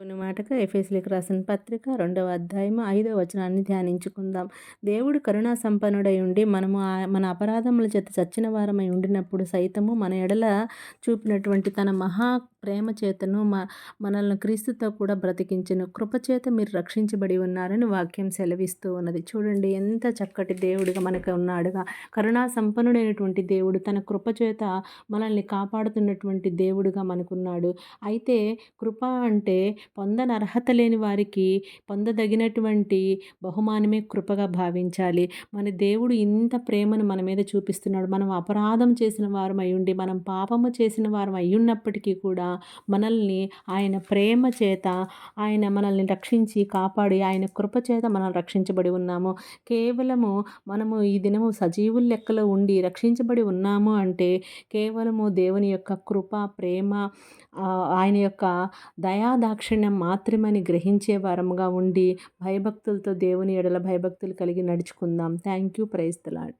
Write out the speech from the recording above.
కొన్ని మాటగా ఎఫెస్లకు రాసిన పత్రిక రెండవ అధ్యాయము ఐదవ వచనాన్ని ధ్యానించుకుందాం. దేవుడు కరుణా సంపన్నుడై ఉండి మనము మన అపరాధముల చేత చచ్చిన వారమై ఉండినప్పుడు సైతము మన ఎడల చూపినటువంటి తన మహా ప్రేమ చేతను మ మనల్ని క్రీస్తుతో కూడా బ్రతికించను కృపచేత మీరు రక్షించబడి ఉన్నారని వాక్యం సెలవిస్తూ ఉన్నది. చూడండి ఎంత చక్కటి దేవుడిగా మనకు ఉన్నాడుగా. కరుణా సంపన్నుడైనటువంటి దేవుడు తన కృపచేత మనల్ని కాపాడుతున్నటువంటి దేవుడుగా మనకున్నాడు. అయితే కృప అంటే పొందని అర్హత లేని వారికి పొందదగినటువంటి బహుమానమే కృపగా భావించాలి. మన దేవుడు ఇంత ప్రేమను మన మీద చూపిస్తున్నాడు. మనం అపరాధం చేసిన వారం అయ్యుండి మనం పాపము చేసిన వారం అయ్యున్నప్పటికీ కూడా మనల్ని ఆయన ప్రేమ చేత ఆయన మనల్ని రక్షించి కాపాడి ఆయన కృప చేత మనం రక్షించబడి ఉన్నాము. కేవలము మనము ఈ దినము సజీవుల లెక్కలో ఉండి రక్షించబడి ఉన్నాము అంటే కేవలము దేవుని యొక్క కృప ప్రేమ ఆయన యొక్క దయాదాక్షిణ్యం మాత్రమని గ్రహించే వారముగా ఉండి భయభక్తులతో దేవుని ఎడల భయభక్తులు కలిగి నడుచుకుందాం. Thank you praise the Lord